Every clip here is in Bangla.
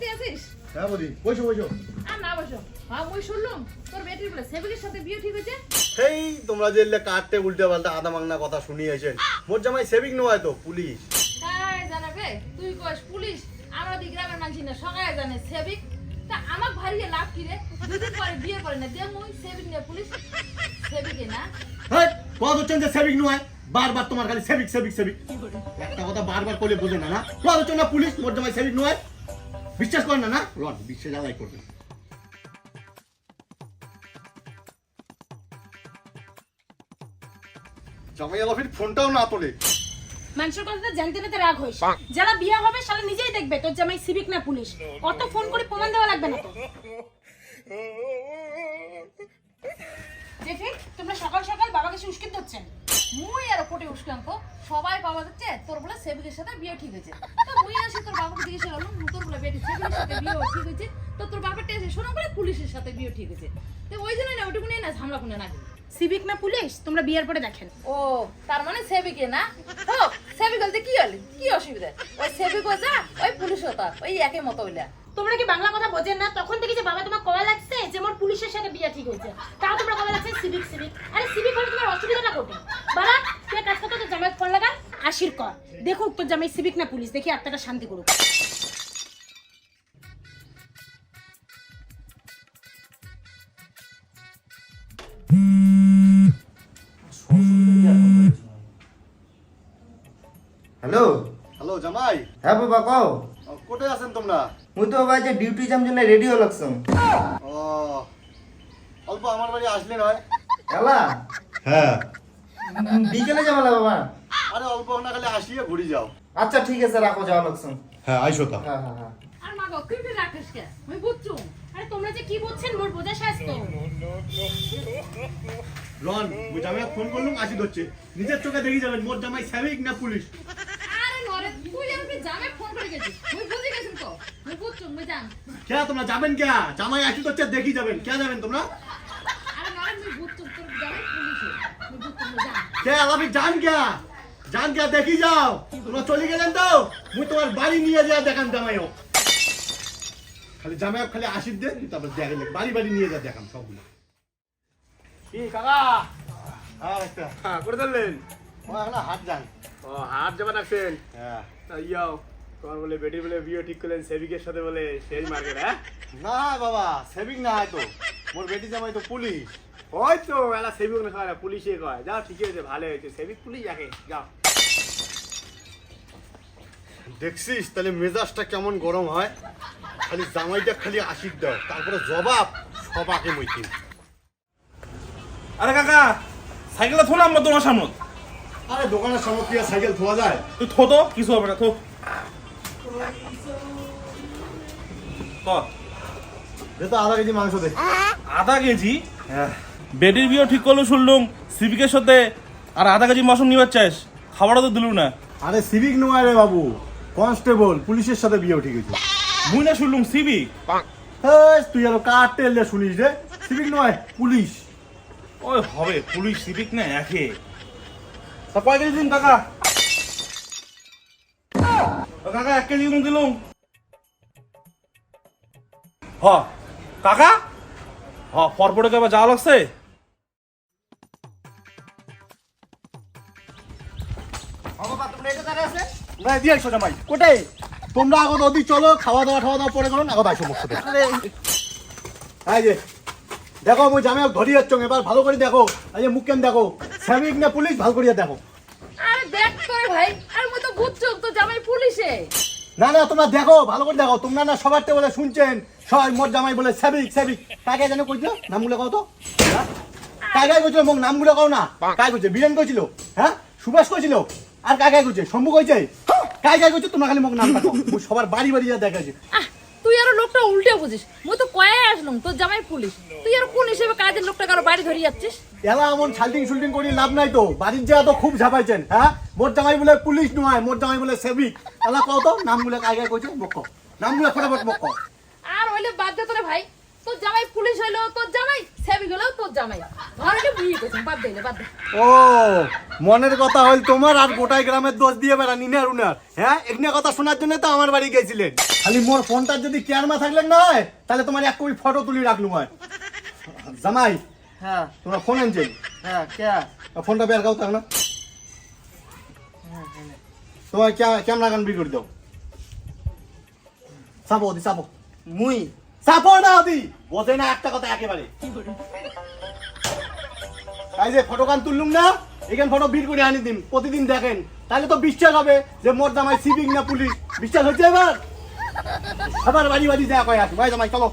বাড়িতে আছিস? হ্যাঁ বলি বসো বসো। আর না বসো। হ্যাঁ মুই শুনলাম তোর বেটির বলে সেবিকের সাথে বিয়ে ঠিক হয়েছে? সেই তোমরা যে কাটতে উল্টে পাল্টা আদা মাংনা কথা শুনিয়েছেন মোর জামাই সেভিং নয় তো পুলিশ। হ্যাঁ জানাবে? তুই কস পুলিশ? আমরা দি গ্রামের মানুষ না সবাই জানে সেবিক। তা আমার লাভ কি রে? দুদিন পরে বিয়ে করে না দে মুই সেবিক নিয়ে পুলিশ। সেবিকে না? হ্যাঁ কত হচ্ছেন যে সেভিং নয়? বারবার তোমার খালি সেভিক সেভিক সেভিক একটা কথা বারবার করলে বোঝে না না? কত না পুলিশ? মোর জামাই সেভিক নয়? বিশ্বাস করেন না না? রন বিশ্বাস আদায় করবেন। জামাই আলাফির ফোনটাও না তোলে। মানুষের কথা জানতে পেতে রাগ হইস। যারা বিয়ে হবে শালা নিজেই দেখবে তোর জামাই সিভিক না পুলিশ। অত ফোন করে প্রমাণ দেওয়া লাগবে না তো তোমরা সকাল সকাল বাবাকে সুস্কিত হচ্ছেন মুই আর কোটে উস্কান্ত সবাই বাবা দিচ্ছে তোর বলে সেবিকের সাথে বিয়ে ঠিক হয়েছে। তো মুই আসি তোর বাবাকে জিজ্ঞেস করলাম তোর বলে বেটি সেবিকের সাথে বিয়ে ঠিক হয়েছে? তো তোর বাবার টেসে শোনা করে পুলিশের সাথে বিয়ে ঠিক হয়েছে। তো ওই জন্য না ওটুকু নিয়ে না, ঝামলা কোনে না সিভিক না পুলিশ? তোমরা বিয়ের পরে দেখেন। ও, তার মানে সেবিকে না? ও, সেবিক বলতে কি হলি? কি অসুবিধা? ওই সেবিক ও যা, ওই পুলিশ ও তা, ওই একই মতো হইলা। তোমরা কি বাংলা কথা বোঝেন না? তখন থেকে যে বাবা তোমার কয়া লাগছে? যে মোর পুলিশের সাথে বিয়ে ঠিক হয়েছে। তাও তোমরা কয়া লাগছে? সিভিক সিভিক আরে সিভিক হলে তোমার অসুবিধাটা কোটে বাবা তুই এক কাজ করতো তোর জামাই ফোন লাগা আশির কর। দেখুক তোর জামাই সিভিক না পুলিশ দেখি আত্মাটা শান্তি করুক। হ্যালো হ্যালো জামাই। হ্যাঁ বাবা কও। কোথায় আছেন তোমরা? মুই তো বাবা যে ডিউটি যাম জন্য রেডি হলাকছম ও অল্প আমার বাড়ি আসলে নয়। এলা হ্যাঁ। বিকেলে যাবলা বাবা। আরে অল্প না খালি আসিয়ে ঘুরি যাও। আচ্ছা ঠিক আছে রাখো যাওয়া লাগছম। হ্যাঁ আইসো তা। হ্যাঁ হ্যাঁ হ্যাঁ। আর মা গো তুই রাখিস কে? আমি বুঝছু আরে তোমরা যে কি বুঝছেন মোর বোঝা স্বাস্থ্য। রন মুই জামাই ফোন করলাম আসি ধরছে। নিজের চোখে দেখি যাবেন মোর জামাই সেভিক না পুলিশ? কে তোমরা যাবেন কে? জামাই আসি ধরছে দেখি যাবেন। কে যাবেন তোমরা? কে আলাপি জান। কে জান কে? দেখি যাও। তোমরা চলে গেলেন তো? মুই তোমার বাড়ি নিয়ে যা দেখান জামাইও। খালি জামাই খালি আসি দে তারপর দেখে বাড়ি বাড়ি নিয়ে যা দেখান সবগুলো। কি কাকা? হ্যাঁ হ্যাঁ করে ও এখন হাত যান। ও হাত যাবেন আসছেন হ্যাঁ। ইয়াও তোমার বলে বেটি বলে বিয়ে ঠিক করলেন সেবিকের সাথে বলে সেই মার্কেট হ্যাঁ? না বাবা সেভিং না হয় তো। মোর বেটি জামাই তো পুলিশ। ওই তো এলা সেবিক না কয় পুলিশে কয়। যাও ঠিকই হয়েছে ভালো হয়েছে। সেবিক পুলিশ যাকে যাও। দেখছিস তাহলে মেজাজটা কেমন গরম হয়? খালি জামাইটা খালি আশিক দাও তারপরে জবাব সবাকে মইতিন আরে কাকা সাইকেলটা থোলাম না তোমার সামনে। আরে দোকানের সামনে কি সাইকেল ধোয়া যায়? তুই থো তো কিছু হবে না থো দে তো আধা কেজি মাংস দে। আধা কেজি? হ্যাঁ বেডির বিয়ে ঠিক করল শুনলুম সিভিকের সাথে। আর আধা কেজি নিবার খাবারও তো দিলু না। আরে সিভিক নয় রে বাবু কনস্টেবল পুলিশের সাথে বিয়ে ঠিক মুই না শুনলুম সিভিক? তুই আরও শুনিস রে। সিভিক নয় পুলিশ। ওই হবে পুলিশ সিভিক না একে। হ কাকা? হ যাওয়া লাগছে। না দিয়ে আইসো জামাই। কোটাই তোমরা আগত অতি চলো খাওয়া দাওয়া খাওয়া দাওয়া পরে করো আগত আইসো মোর সাথে এই যে দেখো মুই জামাই ধরি যাচ্ছ এবার ভালো করে দেখো এই যে মুখ কেন দেখো। শ্রমিক না পুলিশ ভালো করিয়া দেখো। আরে দেখ করে ভাই আর মুই তো বুঝছু তো জামাই পুলিশে। না না তোমরা দেখো ভালো করে দেখো। তোমরা না সবারতে বলে শুনছেন সবাই মোর জামাই বলে সেবিক সেবিক কাকে জানো কইছিল নামগুলো কও তো। হ্যাঁ? কাকে কইছিল? মোক নামগুলো কও না। কাকে কইছে? বীরেন কইছিল। হ্যাঁ? সুভাষ কইছিল। আর কাকে কইছে? শম্ভু কইছে? কাকে কইছে? তোমরা খালি মোক নাম ডাকো সবার বাড়ি বাড়ি যা দেখাছি তুই আর লোকটা উল্টে বুঝিস। মুই তো কয়ে আসলাম তোর জামাই পুলিশ। তুই আর কোন হিসেবে কাজের লোকটা কারও বাড়ি ধরে যাচ্ছিস? এলা এমন শালটিং শুলটিং করি লাভ নাই তো। বাড়ির যা তো খুব ঝাপাইছেন হ্যাঁ? মোর জামাই বলে পুলিশ নয় মোর জামাই বলে সেবিক। এলা কও তো নাম বলে কাগে কইছে? মোক নাম বলে ফটাফট মোক আর হইলে বাদ দে তোরে ভাই। তোর জামাই পুলিশ হইল তোর জামাই সেবি গেলেও তোর জামাই। ঘরে বিয়ে করছেন বাদ দিলে বাদ দে। ও মনের কথা হল তোমার আর গোটাই গ্রামের দোষ দিয়ে বেড়া নিনার উনার হ্যাঁ এখানে কথা শোনার জন্য তো আমার বাড়ি গেছিলেন। খালি মোর ফোনটার যদি কেয়ারমা থাকলেন না হয়, তাহলে তোমার এক কপি ফটো তুলি রাখলুম হয়। জামাই হ্যাঁ। তোমার ফোন আনছেন হ্যাঁ কে ফোনটা বের গাও তাক না তোমার ক্যামেরা গান বিক্রি করে দাও? চাপো দি চাপো। মুই? চাপো না দি। বোঝে না একটা কথা একেবারে। তাই যে ফটো গান তুললুম না এখান ফটো বিল করে আনি দিন প্রতিদিন দেখেন। তাহলে তো বিশ্বাস হবে যে মোর জামাই সিভিক না পুলিশ বিশ্বাস হচ্ছে এবার? আবার বাড়ি বাড়ি যা কয় আসি ভাই জামাই চলো।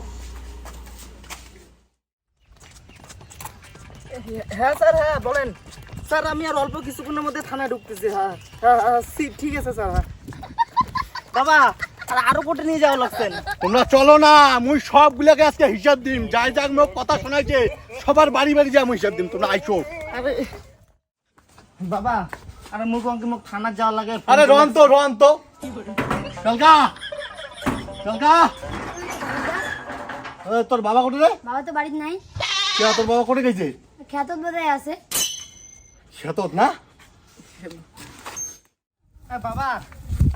হ্যাঁ স্যার হ্যাঁ বলেন। স্যার আমি আর অল্প কিছুক্ষণের মধ্যে থানায় ঢুকতেছি হ্যাঁ। হ্যাঁ হ্যাঁ, ঠিক আছে স্যার হ্যাঁ। বাবা আর আরও কোটে নিয়ে যাওয়া লাগছেন তোমরা চলো না মুই সবগুলোকে আজকে হিসাব দিম। যাই যাক মোক কথা শোনাইছে সবার বাড়ি বাড়ি যা হিসাব দিম তোমরা আইসো। আরে বাবা আরে মুখ অঙ্কে মুখ থানার যাওয়া লাগে আরে রন তো রন তো। চলকা চলকা তোর বাবা কোটে রে? বাবা তো বাড়িতে নাই। কে তোর বাবা কোটে গেছে? খ্যাত বোধহয় আছে। সেতত না? বাবা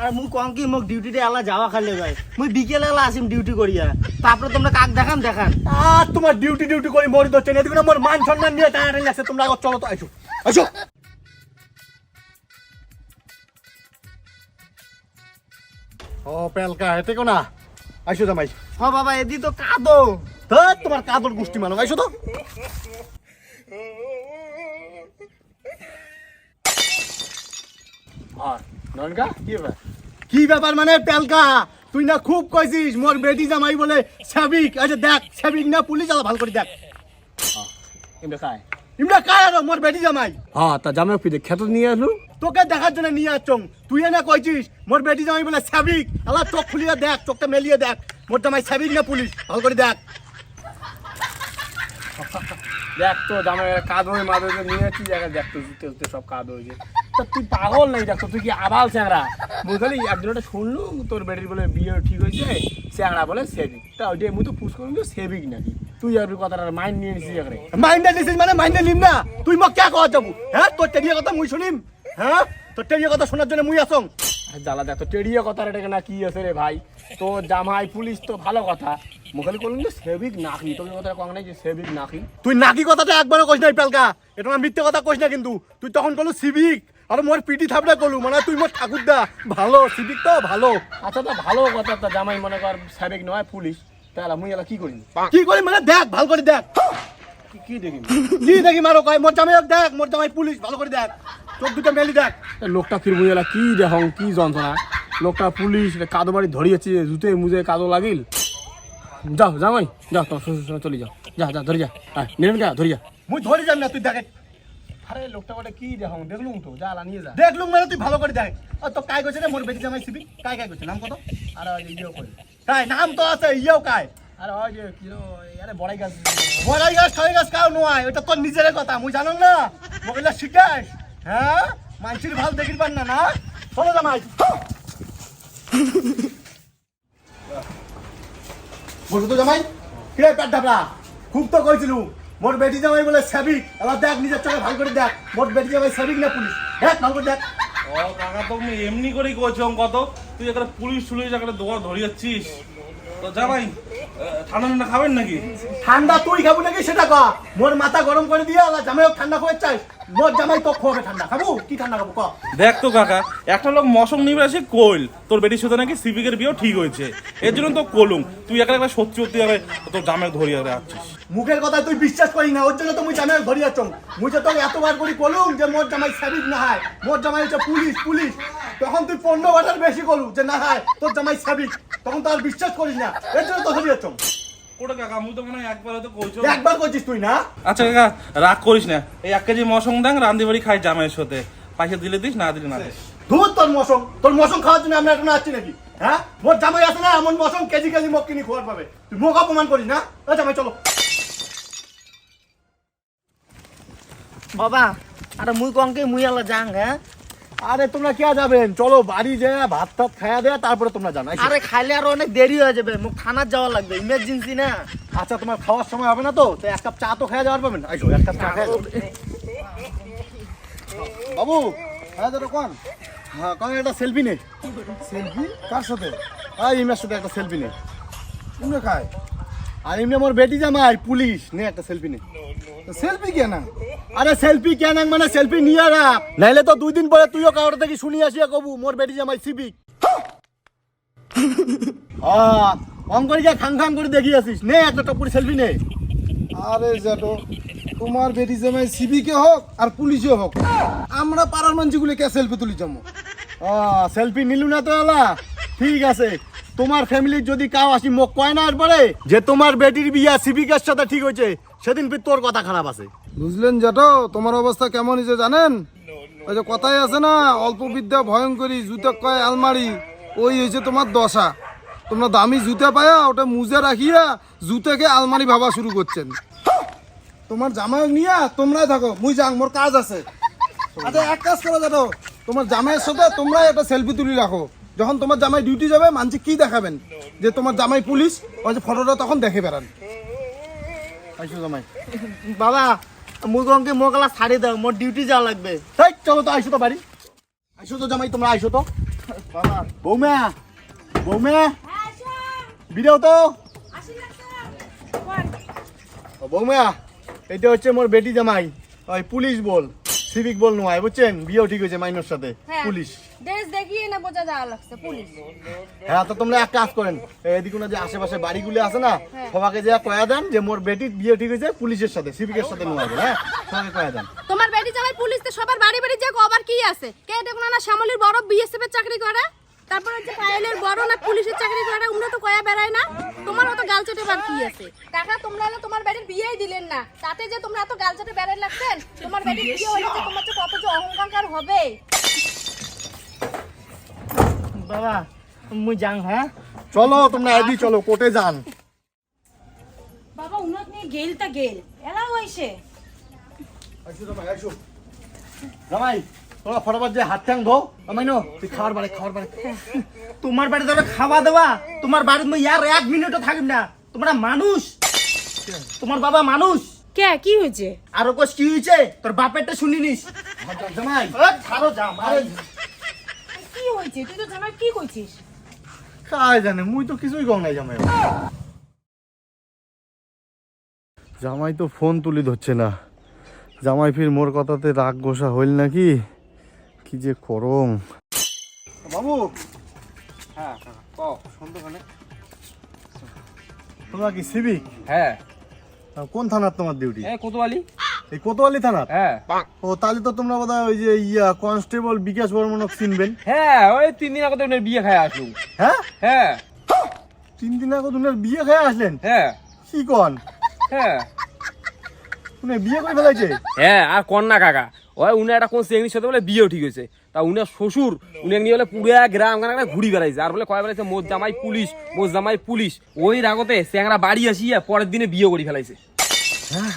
আরে মুখ অঙ্কি মুখ ডিউটিতে এলা যাওয়া খালি যায় মুই বিকেলে এলা আসিম ডিউটি করিয়া। তারপরে তোমরা কাক দেখান দেখান। আর তোমার ডিউটি ডিউটি করে মরি দচ্ছে এদিকে না মোর মান সম্মান নিয়ে টানাটানি লাগছে তোমরা আগত চলো তো আইসো। আইসো। ও পেলকা হেতে কোনা আইসো জামাই। হ বাবা এদি তো কাঁদো। ধর তোমার কাদর গোষ্ঠী মানো আইসো তো। আর ননকা কি ব্যাপার? কি ব্যাপার মানে পেলকা তুই না খুব কইছিস মোর বেটি জামাই বলে সাবিক। আচ্ছা দেখ সাবিক না পুলিশ আলা ভালো করে দেখ। ইমরা কায় আর মোর বেটি জামাই। হ্যাঁ তা জামাই ফিরে খেতে নিয়ে আসলু? তোকে দেখার জন্য নিয়ে আসছং তুই না কইছিস মোর বেটি জামাই বলে সাবিক। আলা চোখ খুলিয়ে দেখ চোখটা মেলিয়ে দেখ। মোর জামাই সাবিক না পুলিশ? ভালো করে দেখ। দেখ তো জামাই কাদ হয়ে মাদ হয়ে নিয়ে যাচ্ছি জায়গা দেখ তো জুতে সব কাদ হয়েছে তা তুই পাগল নাই দেখ তুই কি আবাল চ্যাংরা? মুই খালি একদিনটা শুনলু তোর বেটির বলে বিয়ে ঠিক হয়েছে চ্যাংরা বলে সেভিক তা ওইটাই মুই তো পুষ করুন তো সেভিক নাকি। তুই আর কথাটা মাইন্ড নিয়ে নিছিস এখানে মাইন্ডে নিছিস মানে মাইন্ডে নিম না? তুই মোক কে কওয়া যাব? হ্যাঁ তোর টেরিয়া কথা মুই শুনিম? হ্যাঁ তোর টেরিয়া কথা শোনার জন্য মুই আসং। জ্বালা দেখ তো টেরিয়ে কথা এটা না কি আছে রে ভাই? তো জামাই পুলিশ তো ভালো কথা। মুখালি করলুন যে সেভিক নাকি। তোর কথা কম নাই যে সেভিক নাকি। তুই নাকি কথাটা একবারও কইস নাই পেলকা। এটা না মিথ্যে কথা কইস না কিন্তু। তুই তখন কলু সিভিক আর মোর পিটি থাপড়া কলু মানে তুই মোর ঠাকুর দা ভালো সিভিক তো ভালো। আচ্ছা তো ভালো কথা তো জামাই মনে কর সেভিক নয় পুলিশ। তাহলে মুই এলা কি করি? কি করি মানে দেখ ভালো করে দেখ। কি- দেখি? কি দেখি মারো কয় মোর জামাই দেখ মোর জামাই পুলিশ ভালো করে দেখ। চোখ দুটো মেলি দেখ। লোকটা ফির মুই এলা কি দেখং কি যন্ত্রণা? লোকটা পুলিশ কাদো বাড়ি ধরিয়েছে জুতে মুজে কাদো লাগিল। যাও জামাই যাও তোমার শ্বশুর চলে যাও। যা যা ধরে যা। আয় নেবেন যা ধরে যা। মুই ধরে যাম না তুই দেখ। আরে লোকটা বলে কি দেখং দেখলুম তো যা নিয়ে যা। দেখলুম মানে তুই ভালো করে দেখ। আর তো কাই কইছে রে মোর বেটি জামাই সিভিক কাই কাই কইছে? নাম কত? আরে ওই ইয়েও করি কাই। নাম তো আছে ইয়েও কাই। আরে ওই যে কি রে, আরে বড়াই গাছ। বড়াই গাছ ঠাই গাছ কাও নয় ওটা তোর নিজের কথা মুই জানো না। মগলা শিখাস হ্যাঁ? মানসির ভালো দেখির পার না না? চলো জামাই বলছো তো জামাই। কিরে পেট ঢাবলা খুব তো কইছিলু মোর বেটি যাবাই বলে সাবিক। এবার দেখ, নিজের চোখে ভালো করে দেখ, মোট বেটি যাবাই সাবিক না পুলিশ? হ্যাঁ ভালো করে দেখ। ও কাকা এমনি করেই করছি কত? তুই একটা পুলিশ টুলিশ একটা দোকান ধরিয়েছিস। তো জামাই ঠান্ডা ঠান্ডা খাবেন নাকি? ঠান্ডা তুই খাব নাকি সেটা কয়া মোর মাথা গরম করে দিয়ে আলা জামাই ঠান্ডা করে চাই মোর জামাই তো খোয়াবে ঠান্ডা। খাব? কি ঠান্ডা খাব ক দেখ তো কাকা একটা লোক মশক নিবে আসে কইল তোর বেটির সাথে নাকি সিভিকের বিয়েও ঠিক হয়েছে। এর জন্য তো কলুম। তুই একটা একটা সত্যি সত্যি আরে তোর জামাই ধরিয়ে রাখছিস মুখের কথা তুই বিশ্বাস করি না। ওর জন্য তো মুই জামাই ধরিয়া চং মুই যে তোকে এতবার করি কলুম যে মোর জামাই সাবিক না হয়। মোর জামাই হচ্ছে পুলিশ পুলিশ। তখন তুই পনেরো বাটার বেশি করু যে না হয় তোর জামাই সাবিক তখন তো আর বিশ্বাস করিস না। এর জন্য তো কাকা তো মনে হয় একবার হয়তো কইছো। একবার করছিস তুই না? আচ্ছা কাকা রাগ করিস না। এই এক কেজি মশং দাং রান্দি খাই জামাইয়ের সাথে। পয়সা দিলে দিস না দিলে না দিস। ধুর তোর মশং। তোর মশং খাওয়ার জন্য আমরা এখন আসছি নাকি? হ্যাঁ? মোর জামাই আছে না এমন মশং কেজি কেজি মগ কিনি খোয়ার পাবে। তুই মুখ অপমান করিস না? জামাই চলো। বাবা আরে মুই কঙ্কে মুই এলা যাং হ্যাঁ? আরে তোমরা কে যাবেন? চলো বাড়ি যে ভাত টাত খাওয়া দেয়া তারপরে তোমরা জানো আরে খাইলে আর অনেক দেরি হয়ে যাবে। মুখ থানার যাওয়া লাগবে ইমার্জেন্সি না। আচ্ছা তোমার খাওয়ার সময় হবে না তো? তো এক কাপ চা তো খাওয়া যাওয়ার পাবেন আইসো এক কাপ চা খাওয়া বাবু হ্যাঁ দাদা কোন। হ্যাঁ কোন একটা সেলফি নে। সেলফি কার সাথে? আই ইমরার সাথে একটা সেলফি নে। তুমি খায় আর এমনি আমার বেটি জামাই পুলিশ নে একটা সেলফি নে। সেলফি কেন? আরে সেলফি কেন মানে সেলফি নিয়ে রাখ। নাইলে তো দুই দিন পরে তুইও কাউর থেকে শুনি আসিয়া কবু মোর বেটি জামাই আহ অঙ্ক করে যা খাং খাং করে দেখি আসিস। নে একটা টপুরি সেলফি নে। আরে জেঠো তোমার বেটি জামাই সিবিকে হোক আর পুলিশে হোক আমরা পাড়ার মানুষগুলো কে সেলফি তুলি জমো সেলফি নিলু না তো এলা ঠিক আছে। তোমার ফ্যামিলির যদি কাউ আসি, মোক কয় না এরপরে যে তোমার বেটির বিয়া সিবিকের সাথে ঠিক হয়েছে, সেদিন ফির তোর কথা খারাপ আছে। বুঝলেন জেঠো, তোমার অবস্থা কেমন হয়েছে জানেন? ওই যে কথাই আছে না, অল্প বিদ্যা ভয়ঙ্করী জুতা কয় আলমারি, ওই হয়েছে তোমার দশা। তোমরা দামি জুতা পায়া, ওটা মুজে রাখিয়া জুতাকে আলমারি ভাবা শুরু করছেন। তোমার জামাই নিয়া তোমরাই থাকো, মুই যাং, মোর কাজ আছে। আচ্ছা এক কাজ করো জানো তোমার জামাইয়ের সাথে তোমরাই একটা সেলফি তুলি রাখো। যখন তোমার জামাই ডিউটি যাবে মানছি কি দেখাবেন? যে তোমার জামাই পুলিশ ওই যে ফটোটা তখন দেখে বেড়ান। আইসো জামাই। বাবা অঙ্কে মোকালা ছাড়ি দাও মোর ডিউটি যাওয়া লাগবে। এই, চলো তো আইসো তো বাড়ি। আইসো তো জামাই তোমরা আইসো তো। বাবা বৌমা বৌমা বিড়াও তো। বৌমা এটা হচ্ছে মোর বেটি জামাই ওই পুলিশ বল। সিভিক বল নয় বুঝছেন? বিয়েও ঠিক হয়েছে মাইনর সাথে। পুলিশ। ড্রেস দেখিয়ে না বোঝা যাওয়া লাগছে পুলিশ। হ্যাঁ তো তোমরা এক কাজ করেন। এদিকে যে আশেপাশে বাড়িগুলো আছে না সবাইকে যে কয়া দেন যে মোর বেটির বিয়ে ঠিক হয়েছে পুলিশের সাথে সিভিকের সাথে নোয়া হ্যাঁ? সবাইকে কয়া দেন। তোমার বেটি জামাই পুলিশ তো সবার বাড়ি বাড়ি যে আবার কি আছে? কে দেখুন না শ্যামলির বড় বিএসএফ এর চাকরি করে তারপরে যে পায়েলের বড় না পুলিশের চাকরি করে উনি তো কয়া বেড়ায় না। তোমার অত গাল চেটে বার কি আছে? কাকা তোমরা হলো তোমার বেটির বিয়েই দিলেন না। তাতে যে তোমরা এত গাল চেটে বেড়াই লাগছেন তোমার বেটির বিয়ে হলে যে তোমার যে কত যে অহংকার হবে। বাবা মুই যাং হ্যাঁ? চলো তোমরা এদি চলো কোর্টে যান। বাবা উনাত নিয়ে গেলটা গেল এলা হইছে আইসো জামাই আইসো। জামাই ফটাফট যে হাত ঠ্যাং ধো। তুই বাড়ে বাড়ে। তোমার বাড়ি ধরে খাওয়া দেওয়া। তোমার বাড়িতে মুই আর এক মিনিটও থাকিম না। তোমরা মানুষ। তোমার বাবা মানুষ। কে কি হয়েছে? আরও কোস কি হয়েছে? তোর বাপেরটা শুনি নিস জামাই। ছাড়ো যাম আরে কি হয়েছে? তুই তো জামাই কি কইছিস কাই জানে? মুই তো কিছুই কম নাই জামাই। জামাই তো ফোন তুলি ধরছে না। জামাই ফির মোর কথাতে রাগ গোসা হইল নাকি? কি যে করম বাবু। হ্যাঁ তোমরা কি সিভিক হ্যাঁ। কোন থানার তোমার ডিউটি এই কোতোয়ালি। এই কোতোয়ালি থানার? হ্যাঁ। ও তাহলে তো তোমরা বোধহয় ওই যে ইয়া কনস্টেবল বিকাশ বর্মনক চিনবেন। হ্যাঁ ওই তিন দিন আগে তো বিয়ে খায় হ্যাঁ? হ্যাঁ। তিন দিন আগে উনার বিয়ে খেয়ে আসলেন? হ্যাঁ। কি কন? হ্যাঁ। উনি বিয়ে করে ফেলাইছে? হ্যাঁ আর কন্যা কাকা? ওই উনি একটা কোন চেংড়ির সাথে বলে বিয়েও ঠিক হয়েছে। তা উনার শ্বশুর উনি নিয়ে বলে পুরা গ্রাম গানা ঘুরি বেড়াইছে। আর বলে কয় বেড়াইছে? মোর জামাই পুলিশ মোর জামাই পুলিশ। ওই রাগতে চেংরা বাড়ি আসিয়া পরের দিনে বিয়ে করে ফেলাইছে। হ্যাঁ,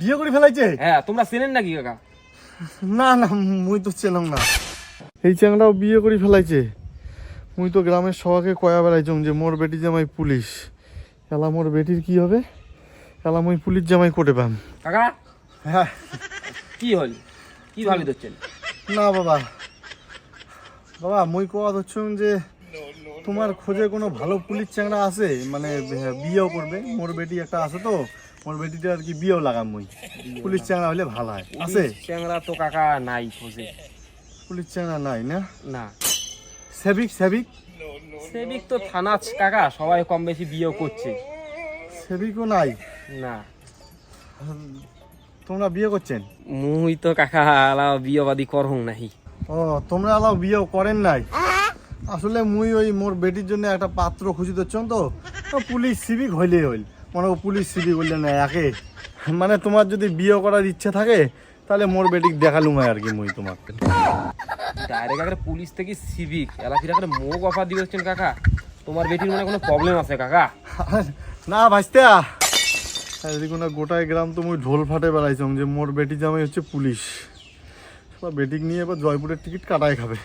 বিয়ে করে ফেলাইছে? হ্যাঁ তোমরা চেনেন নাকি কাকা? না না মুই তো চেলাম না। এই চ্যাংড়াও বিয়ে করে ফেলাইছে। মুই তো গ্রামের সবাইকে কয়া বেড়াইছম যে মোর বেটি জামাই পুলিশ। এলা মোর বেটির কি হবে? এলা মুই পুলিশ জামাই কোটে পাম। কাকা? হ্যাঁ। কি হল? কি ভাবি ধরছেন? না বাবা। বাবা মুই কোয়া হচ্ছুম যে তোমার খোঁজে কোনো ভালো পুলিশ চ্যাংড়া আছে? মানে বে- বিয়েও করবে। মোর বেটি একটা আছে তো মোর বেটিটা আর কি বিয়েও লাগাম মুই। পুলিশ চ্যাংড়া হলে ভালো হয়। আছে? চ্যাংড়া তো কাকা নাই খোঁজে। পুলিশ চ্যাংড়া নাই না? না। সেবিক সেবিক? সেবিক তো থানা কাকা সবাই কম বেশি বিয়েও করছে। সেবিকও নাই? না। তোমরা বিয়ে করছেন? মুই তো কাকা আলা বিয়েবাদী করহং নাহি। ও তোমরা আলাও বিয়েও করেন নাই? আসলে মুই ওই মোর বেটির জন্য একটা পাত্র খুঁজি দিচ্ছন তো। ও পুলিশ সিভিক হইলেই হইল। মানে করো পুলিশ সিভিক হইলে না একে। মানে তোমার যদি বিয়ে করার ইচ্ছে থাকে তাহলে মোর বেটিক দেখালুম আর কি মুই তোমাকে। ডাইরেক্ট আগে পুলিশ থেকে সিভিক। এলা ফিরা করে মুখ অফার দিয়েছেন কাকা। তোমার বেটির মনে কোনো প্রবলেম আছে কাকা? না ভাইস্তা। এদিকে গোটায় গ্রাম তো মুই ঢোল ফাটে বেড়াইছম যে মোর বেটি জামাই হচ্ছে পুলিশ। বেটিক নিয়ে এবার জয়পুরের টিকিট কাটায় খাবে।